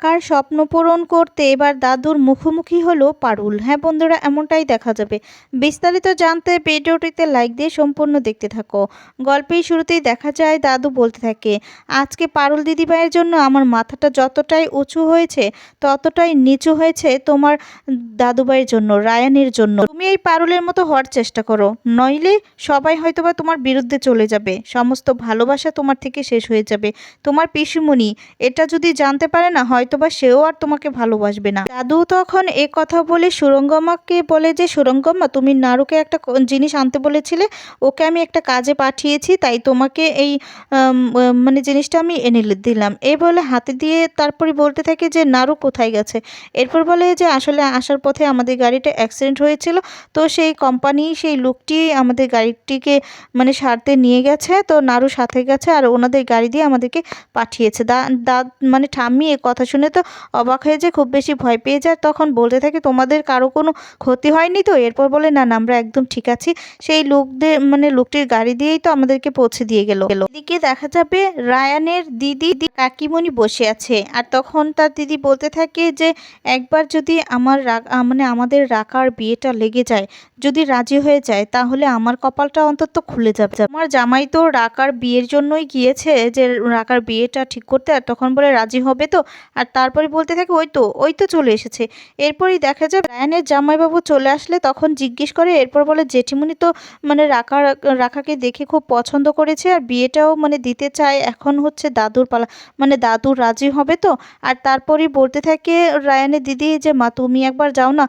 রাকার স্বপ্ন পূরণ করতে এবার দাদুর মুখোমুখি হলো পারুল। হ্যাঁ বন্ধুরা, এমনটাই দেখা যাবে। বিস্তারিত জানতে ভিডিওটিতে লাইক দিয়ে সম্পূর্ণ দেখতে থাকো। গল্পের শুরুতেই দেখা যায়, দাদু বলতে থাকে, আজকে পারুল দিদিভাইয়ের জন্য আমার মাথাটা যতটাই উঁচু হয়েছে, ততটাই নিচু হয়েছে তোমার দাদুভাইয়ের জন্য, রায়ানের জন্য। তুমি এই পারুলের মতো হওয়ার চেষ্টা করো। নইলে সবাই হয়তোবা তোমার বিরুদ্ধে চলে যাবে। সমস্ত ভালোবাসা তোমার থেকে শেষ হয়ে যাবে। তোমার পিসুমণি, এটা যদি জানতে পারে না হয়তোবা সেও আর তোমাকে ভালোবাসবে না। দাদু তখন এ কথা বলে সুরঙ্গমাকে বলে যে, সুরঙ্গমা, তুমি নারুকে একটা জিনিস আনতে বলেছিলে, ওকে আমি একটা কাজে পাঠিয়েছি, তাই তোমাকে এই মানে জিনিসটা আমি এনে দিলাম। এই বলে হাতে দিয়ে তারপরে বলতে থাকে যে, নারু কোথায় গেছে? এরপর বলে যে, আসলে আসার পথে আমাদের গাড়িটা অ্যাক্সিডেন্ট হয়েছিল, তো সেই কোম্পানি, সেই লোকটি আমাদের গাড়িটিকে মানে সারতে নিয়ে গেছে, তো নারু সাথে গেছে, আর ওনাদের গাড়ি দিয়ে আমাদেরকে পাঠিয়েছে। দা দা মানে ঠাম্মি এ কথা শুনে তো অবাক হয়ে যে খুব বেশি ভয় পেয়ে যায়। তখন বলতে থাকে, তোমাদের কারও কোনো ক্ষতি হয়নি তো? এরপর বলে, না না, আমরা একদম ঠিক আছি। সেই লোকদের মানে লোকটির গাড়ি দিয়েই তো আমাদেরকে পৌঁছে দিয়ে গেল। এদিকে দেখা যাবে, রায়ানের দিদি কাকিমণি বসে আছে। আর তখন তার দিদি বলতে থাকে যে, একবার যদি আমার মানে আমাদের রাকার বিয়েটা লেগে যায়, যদি রাজি হয়ে যায়, তাহলে আমার কপালটা অন্তত খুলে যাবে। আমার জামাই তো রাকার বিয়ের জন্যই গিয়েছে, যে রাকার বিয়েটা ঠিক করতে। আর তখন বলে, রাজি হবে তো? আর তারপরে বলতে থাকে, ওই তো ওই তো চলে এসেছে। এরপরই দেখা যায় রায়ানের জামাইবাবু চলে আসলে তখন জিজ্ঞেস করে, এরপর বলে জেঠিমুনি তো মানে রাখা রাখাকে দেখে খুব পছন্দ করেছে আর বিয়েটাও মানে দিতে চায়, এখন হচ্ছে দাদুর পালা মানে দাদু রাজি হবে তো? আর তারপরই বলতে থাকে, রায়ানের দিদি, যে মা, তুমি একবার যাও না,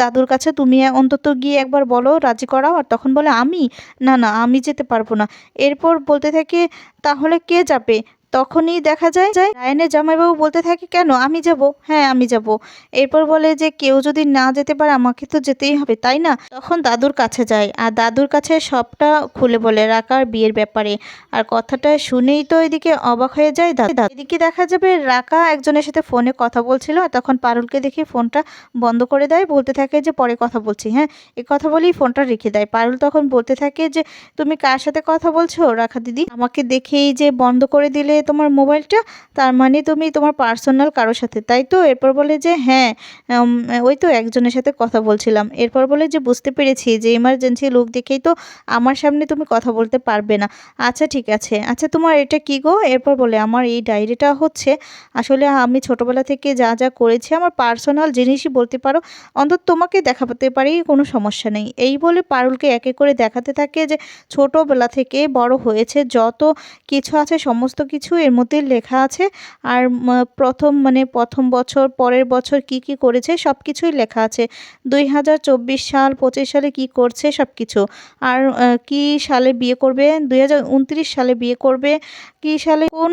দাদুর কাছে তুমি অন্তত গিয়ে একবার বলো, রাজি করাও। আর তখন বলে, আমি? না না, আমি যেতে পারব না। এরপর বলতে থাকে, তাহলে কে যাবে? তখনই দেখা যায় যায় রায়নের জামাইবাবু বলতে থাকে, কেন? আমি যাব। হ্যাঁ আমি যাব। এরপর বলে যে, কেউ যদি না যেতে পারে, আমাকে তো যেতেই হবে, তাই না? তখন দাদুর কাছে যায়। আর দাদুর কাছে সবটা খুলে বলে, রাকার বিয়ের ব্যাপারে। আর কথাটা শুনেই তো এদিকে অবাক হয়ে যায় দাদু। এদিকে দেখা যাবে রাকা একজনের সাথে ফোনে কথা বলছিল, আর তখন পারুলকে দেখে ফোনটা বন্ধ করে দেয়, বলতে থাকে যে, পরে কথা বলছি। হ্যাঁ এ কথা বলেই ফোনটা রেখে দেয়। পারুল তখন বলতে থাকে যে, তুমি কার সাথে কথা বলছো? রাখা দিদি, আমাকে দেখেই যে বন্ধ করে দিলে তোমার মোবাইলটা, তার মানে তুমি তোমার পার্সোনাল কারোর সাথে। তাই তো? এরপর বলে যে হ্যাঁ ওই তো একজনের সাথে কথা বলছিলাম। এরপর বলে যে, বুঝতে পেরেছি যে ইমার্জেন্সি লোক দেখেই তো আমার সামনে তুমি কথা বলতে পারবে না। আচ্ছা ঠিক আছে। আচ্ছা তোমার এটা কি গো? এরপর বলে, আমার এই ডায়েরিটা হচ্ছে, আসলে আমি ছোটবেলা থেকে যা যা করেছি, আমার পার্সোনাল জিনিসই বলতে পারো, অন্তত তোমাকে দেখাতে পারি, কোনো সমস্যা নেই। এই বলে পারুলকে একে করে দেখাতে থাকে যে, ছোটোবেলা থেকে বড় হয়েছে, যত কিছু আছে, সমস্ত কিছু এর মধ্যে লেখা আছে। আর প্রথম মানে প্রথম বছর, পরের বছর কি কি করেছে সব কিছুই লেখা আছে। দুই হাজার চব্বিশ সাল, পঁচিশ সালে কি করছে সব কিছু আর কি সালে বিয়ে করবে? দুই হাজার উনত্রিশ সালে বিয়ে করবে। কি সালে, কোন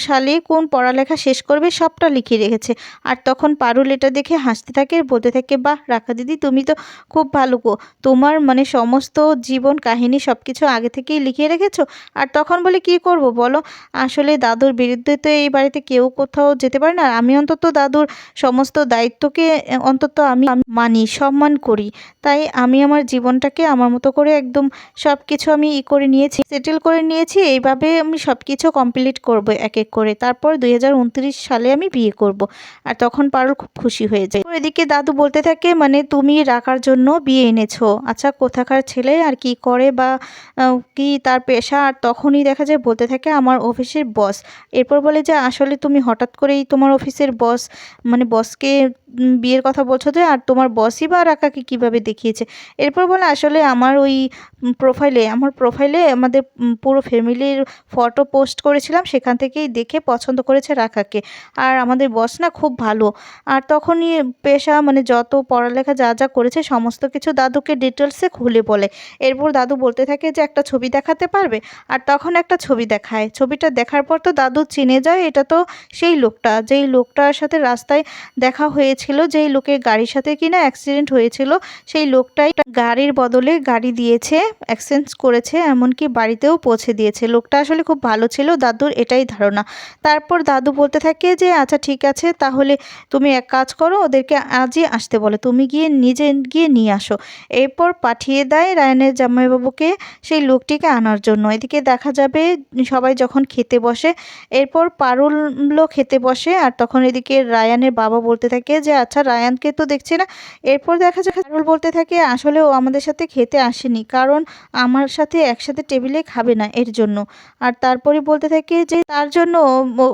সালে কোন পড়ালেখা শেষ করবে সবটা লিখে রেখেছে। আর তখন পারুল এটা দেখে হাসতে থাকে, বলতে থাকে, বাহ, রাখা দিদি, তুমি তো খুব ভালো গো। তোমার মানে সমস্ত জীবন কাহিনী সব কিছু আগে থেকেই লিখে রেখেছো। আর তখন বলে, কি করব বলো? আসলে দাদুর বিরুদ্ধে তো এই বাড়িতে কেউ কোথাও যেতে পারে না। আমি অন্তত দাদুর সমস্ত দায়িত্বকে অন্তত আমি মানি, সম্মান করি। তাই আমি আমার জীবনটাকে আমার মতো করে একদম সব কিছু আমি ই করে নিয়েছি সেটেল করে নিয়েছি। এইভাবে আমি সব কিছু কমপ্লিট করব এক এক করে। তারপর দুই হাজার উনত্রিশ সালে আমি বিয়ে করব। আর তখন পারুল খুব খুশি হয়ে যায়। এদিকে দাদু বলতে থাকে মানে তুমি রাখার জন্য বিয়ে এনেছো। আচ্ছা কোথাকার ছেলে? আর কি করে বা কি তার পেশা? আর তখনই দেখা যায়, বলতে থাকে, আমার অফিসের বস এরপর বলে যে, আসলে তুমি হঠাৎ করেই তোমার অফিসের বস মানে বসকে বিয়ের কথা বলছো যে, আর তোমার বসই বা রাকাকে কীভাবে দেখিয়েছে? এরপর বলে, আসলে আমার ওই প্রোফাইলে আমার প্রোফাইলে আমাদের পুরো ফ্যামিলির ফটো পোস্ট করেছিলাম, সেখান থেকেই দেখে পছন্দ করেছে রাখাকে আর আমাদের বস না খুব ভালো। আর তখনই পেশা মানে যত পড়ালেখা যা যা করেছে, সমস্ত কিছু দাদুকে ডিটেলসে খুলে বলে। এরপর দাদু বলতে থাকে যে, একটা ছবি দেখাতে পারবে? আর তখন একটা ছবি দেখায়। ছবিটা দেখার পর তো দাদু চিনে যায়, এটা তো সেই লোকটা। যেই লোকটার সাথে রাস্তায় দেখা হয়েছিল, যেই লোকের গাড়ির সাথে কিনা অ্যাক্সিডেন্ট হয়েছিল, সেই লোকটাই গাড়ির বদলে গাড়ি দিয়েছে এক্সচেঞ্জ করেছে, এমনকি বাড়িতেও পৌঁছে দিয়েছে। লোকটা আসলে খুব ভালো ছিল, দাদুর এটাই ধারণা। তারপর দাদু বলতে থাকে যে আচ্ছা ঠিক আছে, তাহলে তুমি এক কাজ করো, ওদেরকে আজই আসতে বলো। তুমি গিয়ে নিজে গিয়ে নিয়ে আসো। এরপর পাঠিয়ে দেয় রায়নের জামাইবাবুকে সেই লোকটিকে আনার জন্য। এদিকে দেখা যাবে সবাই যখন খেতে বসে বসে। এরপর পারুলও খেতে বসে আর তখন এদিকে রায়ানের বাবা বলতে থাকে যে আচ্ছা রায়ানকে তো দেখছি না। এরপর দেখা যায় পারুল বলতে থাকে, আসলে ও আমাদের সাথে খেতে আসেনি, কারণ আমার সাথে একসাথে টেবিলে খাবে না এর জন্য। আর তারপরে বলতে থাকে যে, তার জন্য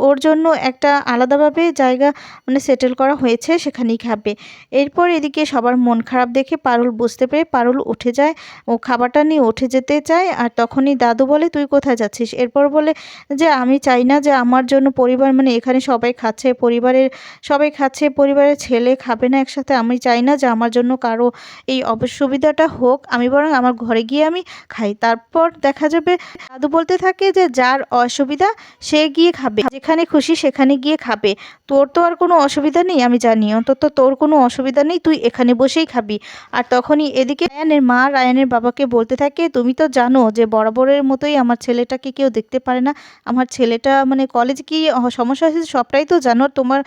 ওর জন্য একটা আলাদাভাবে জায়গা মানে সেটেল করা হয়েছে, সেখানেই খাবে। এরপর এদিকে সবার মন খারাপ দেখে পারুল বুঝতে পেরে পারুল উঠে যায় ও খাবারটা নিয়ে উঠে যেতে চায়। আর তখনই দাদু বলে, তুই কোথায় যাচ্ছিস? এরপর বলে যে, আমি চাই না যে আমার জন্য পরিবার মানে এখানে সবাই খাচ্ছে, পরিবারের, সবাই খাচ্ছে, পরিবারের ছেলে খাবে না একসাথে। আমি চাই না যে আমার জন্য কারও এই অসুবিধাটা হোক। আমি বরং আমার ঘরে গিয়ে আমি খাই। তারপর দেখা যাবে, দাদু বলতে থাকে যে যার অসুবিধা সে গিয়ে খাবে। যেখানে খুশি সেখানে গিয়ে খাবে। তোর তো আর কোনো অসুবিধা নেই, আমি জানি। অন্তত তোর কোনো অসুবিধা নেই, তুই এখানে বসেই খাবি। আর তখনই এদিকে রায়ানের মা রায়ানের বাবাকে বলতে থাকে, তুমি তো জানো যে বরাবরের মতোই আমার ছেলেটাকে কেউ দেখতে পারে না। আমার ছেলেটা মানে কলেজ কি সমস্যা হয়েছে সবটাই তো জানো। তোমার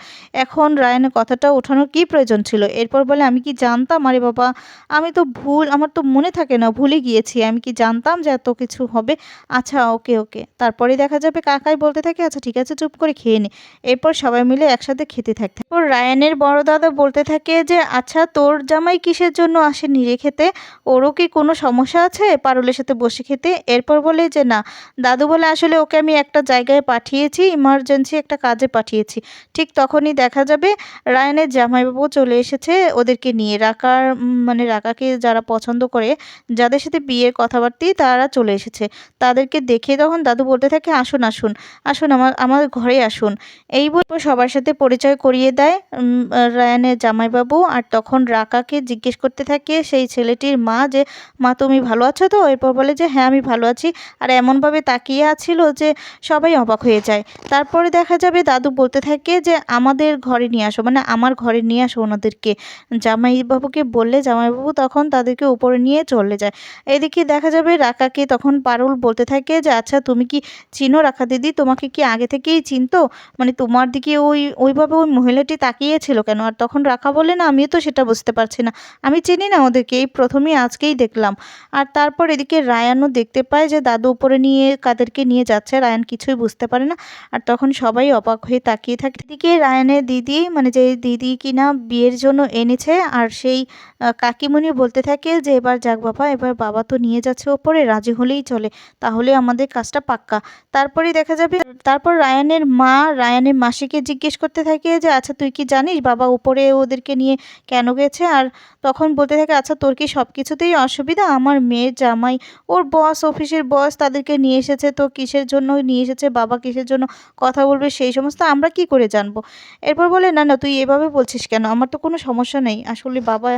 এখন রায়ানের কথাটা ওঠানোর কি প্রয়োজন ছিল? এরপর বলে, আমি কি জানতাম? আরে বাবা, আমি তো ভুল, আমার তো মনে থাকে না, ভুলে গিয়েছি। আমি কি জানতাম যে এত কিছু হবে? আচ্ছা ওকে ওকে। তারপরে দেখা যাবে, কাকাই বলতে থাকে আচ্ছা ঠিক আছে, চুপ করে খেয়ে নে। এরপর সবাই মিলে একসাথে খেতে থাকতে এরপর রায়ানের বড় দাদা বলতে থাকে যে আচ্ছা তোর জামাই কিসের জন্য আসেনি রে খেতে? ওরও কি কোনো সমস্যা আছে? পারুলের সাথে বসে খেতে? এরপর বলে যে, না। দাদু বলে, আসলে ওকে আমি একটা জায়গায় পাঠিয়েছি ইমার্জেন্সি একটা কাজে পাঠিয়েছি। ঠিক তখনই দেখা যাবে, রায়ানের জামাইবাবু চলে এসেছে ওদেরকে নিয়ে। রাকার মানে রাকাকে যারা পছন্দ করে, যাদের সাথে বিয়ের কথাবার্তাই তারা চলে এসেছে। তাদেরকে দেখে তখন দাদু বলতে থাকে, আসুন আসুন আসুন আমার আমার ঘরে আসুন। এই বলে সবার সাথে পরিচয় করিয়ে দেয় রায়ানের জামাইবাবু। আর তখন রাকাকে জিজ্ঞেস করতে থাকে সেই ছেলেটির মা যে, মা, তুমি ভালো আছো তো? এরপর বলে যে হ্যাঁ আমি ভালো আছি। আর এমনভাবে তাকিয়ে আছিল যে, সবাই অবাক হয়ে যায়। তারপরে দেখা যাবে দাদু বলতে থাকে যে, আমাদের ঘরে নিয়ে আসো। মানে আমার ঘরে নিয়ে আসো ওনাদেরকে। জামাইবাবুকে বললে জামাইবাবু তখন তাদেরকে উপরে নিয়ে চলে যায়। এদিকে দেখা যাবে রাকাকে তখন পারুল বলতে থাকে যে আচ্ছা তুমি কি চিনো রাখা দিদি? তোমাকে কি আগে থেকেই চিনতো? মানে তোমার দিকে ওই, ওইভাবে ওই মহিলাটি তাকিয়েছিল কেন? আর তখন রাখা বলে, না, আমিও তো সেটা বুঝতে পারছি না। আমি চিনি না ওদেরকে, এই প্রথমেই আজকেই দেখলাম। আর তারপর এদিকে রায়ানও দেখতে পায় যে, দাদু উপরে নিয়ে কাদেরকে নিয়ে যাচ্ছে। রায়ান কিছুই বুঝতে পারে না। আর তখন সবাই অবাক হয়ে তাকিয়ে থাকে। এদিকে রায়ানের দিদি মানে যে দিদি কিনা বিয়ের জন্য এনেছে, আর সেই কাকিমণি বলতে থাকে যে, এবার যাক বাবা, এবার বাবা তো নিয়ে যাচ্ছে ওপরে, রাজি হলেই চলে, তাহলে আমাদের কাজটা পাক্কা। তারপরেই দেখা যাবে, তারপর রায়ানের মা, রায়ানের মাসিকে জিজ্ঞেস করতে থাকে যে আচ্ছা তুই কি জানিস বাবা উপরে ওদেরকে নিয়ে কেন গেছে? আর তখন বলতে থাকে আচ্ছা তোর কি সব কিছুতেই অসুবিধা? আমার মেয়ের জামাই, ওর বস, অফিসের বস তাদেরকে নিয়ে এসেছে, তো কিসের জন্য নিয়ে এসেছে বাবা কিসের জন্য কথা বলবে সেই সমস্ত আমরা কি করে জানব? এরপর বলে, না না, তুই এভাবে বলছিস কেন? আমার তো কোনো সমস্যা নেই। আসলে বাবা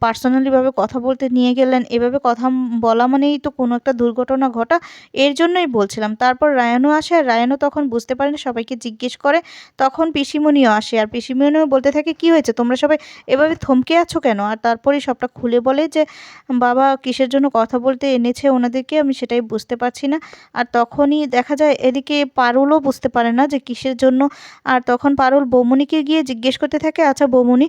পার্সোনালিভাবে কথা বলতে নিয়ে গেলেন। এভাবে কথা বলা মানেই তো কোনো একটা দুর্ঘটনা ঘটা। এর জন্যই বলছিলাম। তারপর রায়ানও আসে। আর রায়ানও তখন বুঝতে পারে না, সবাইকে জিজ্ঞেস করে। তখন পিসিমণিও আসে আর পিসিমণিও বলতে থাকে, কি হয়েছে? তোমরা সবাই এভাবে থমকে আছো কেন? আর তারপরেই সবটা খুলে বলে যে, বাবা কিসের জন্য কথা বলতে এনেছে ওনাদেরকে? আমি সেটাই বুঝতে পারছি না। আর তখনই দেখা যায় এদিকে পারুলও বুঝতে পারে না যে কিসের জন্য। আর তখন পারুল বৌমনিকে গিয়ে জিজ্ঞেস করতে থাকে আচ্ছা বৌমনি,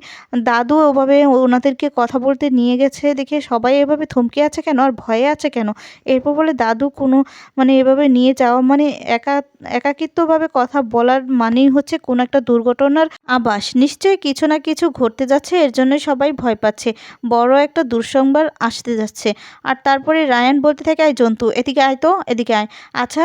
দাদু ওভাবে ওনাদেরকে কথা বলতে নিয়ে গেছে দেখে সবাই এভাবে থমকে আছে কেন? আর ভয়ে আছে কেন? এরপর বলে, দাদু কোনো মানে এভাবে নিয়ে যাওয়া মানে একা, একাকিত্বভাবে কথা বলার মানেই হচ্ছে কোনো একটা দুর্ঘটনার আবাস। নিশ্চয়ই কিছু না কিছু ঘটতে যাচ্ছে, এর জন্যই সবাই ভয় পাচ্ছে। বড় একটা দুঃসংবাদ আসতে যাচ্ছে। আর তারপরে রায়ান বলতে থাকে, আয় জন্তু, এদিকে আয় তো, এদিকে আয়। আচ্ছা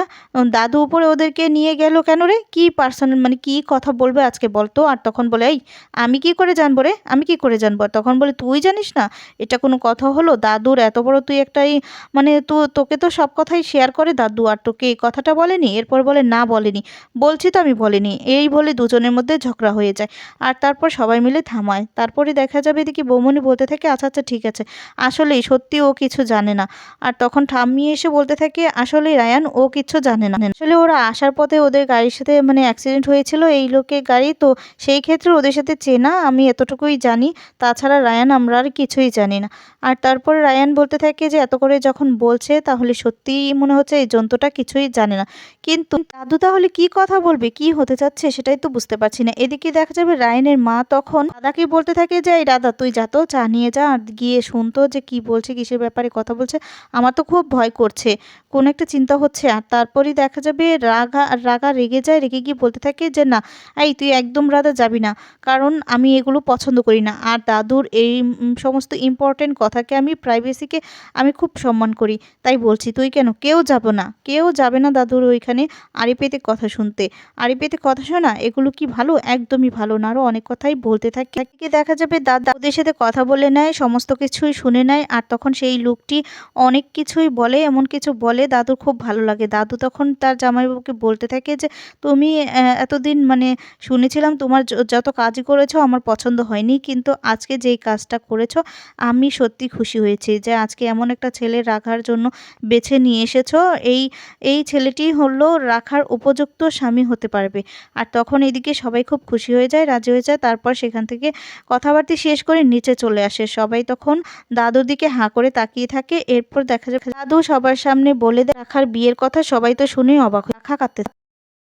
দাদু উপরে ওদেরকে নিয়ে গেল কেন রে? কি পার্সোনাল মানে কি কথা বলবে আজকে বলতো আর তখন বলে, এই, আমি কি করে জানব রে? আমি কি করে জানব? তখন বলে, তুই জানিস না, এটা কোনো কথা হলো? দাদুর এত বড় তুই একটাই মানে তো, তোকে তো সব কথাই শেয়ার করে দাদু, আর তোকে এই কথাটা বলেনি? এরপর বলে, না, বলেনি। বলছি তো আমি বলিনি। এই বলে দুজনের মধ্যে ঝগড়া হয়ে যায়। আর তারপর সবাই মিলে থামায়। তারপরে দেখা যাবে এদিকে বৌমনি বলতে থাকে আচ্ছা আচ্ছা ঠিক আছে। আসলেই সত্যি ও কিছু জানে না। আর তখন ঠাম্মি এসে বলতে থাকে আসলে রায়ান, ও কিছু জানে না। আসলে ওরা আসার পথে ওদের গাড়ির সাথে মানে অ্যাক্সিডেন্ট হয়েছিল, এই লোকের গাড়ি। তো সেই ক্ষেত্রে ওদের সাথে চেনা, আমি এতটুকুই জানি। তাছাড়া রায়ান আমরা আর কিছুই জানি না। আর তারপর রায়ান বলতে থাকে যে, এত করে যখন বলছে, তাহলে সত্যিই মনে হচ্ছে এই জন্তুটা কিছুই জানে না। কিন্তু দাদু তাহলে কি কথা বলবে? কি হতে যাচ্ছে সেটাই তো বুঝতে পারছি না। এদিকে দেখা যাবে রায়ানের মা তখন দাদাকে বলতে থাকে যে, এই দাদা, তুই যা তো, চা নিয়ে যা আর গিয়ে শুনতো যে কি বলছে, কিসের ব্যাপারে কথা বলছে। আমার তো খুব ভয় করছে। কোনো একটা চিন্তা হচ্ছে। আর তারপরেই দেখা যাবে যাবে রাগা রাগা রেগে যায়, রেগে গিয়ে বলতে থাকে যে, না, এই তুই একদম রাধা যাবি না। কারণ আমি এগুলো পছন্দ করি না। আর দাদুর এই সমস্ত ইম্পর্টেন্ট কথাকে আমি প্রাইভেসিকে আমি খুব সম্মান করি। তাই বলছি, তুই কেন? কেউ যাব না। কেউ যাবে না দাদুর ওইখানে আড়ি পেতে কথা শুনতে। আড়ি পেতে কথা শোনা, এগুলো কি ভালো? একদমই ভালো না। আরও অনেক কথাই বলতে থাকে। দেখা যাবে দাদা ওদের সাথে কথা বলে নেয়, সমস্ত কিছুই শুনে নেয়। আর তখন সেই লোকটি অনেক কিছুই বলে, এমন কিছু বলে, দাদুর খুব ভালো লাগে। দাদু তখন তার জামাইবাবুকে বলতে থাকে যে, তুমি এতদিন মানে শুনেছিলাম তোমার যত কাজ করেছ আমার পছন্দ হয়নি, কিন্তু আজকে যেই কাজটা করেছ, আমি সত্যি খুশি হয়েছি যে, আজকে এমন একটা ছেলে রাখার জন্য বেছে নিয়ে এসেছ। এই এই ছেলেটি হলো রাখার উপযুক্ত স্বামী হতে পারবে। আর তখন এদিকে সবাই খুব খুশি হয়ে যায়, রাজি হয়ে যায়। তারপর সেখান থেকে কথাবার্তা শেষ করে নিচে চলে আসে। সবাই তখন দাদুর দিকে হাঁ করে তাকিয়ে থাকে। এরপর দেখা যায়, দাদু সবার সামনে বলে দেয়, রাখার বিয়ের কথা সবাই তো শুনে অবাক হয়ে রাখা কাঁদতে থাকে।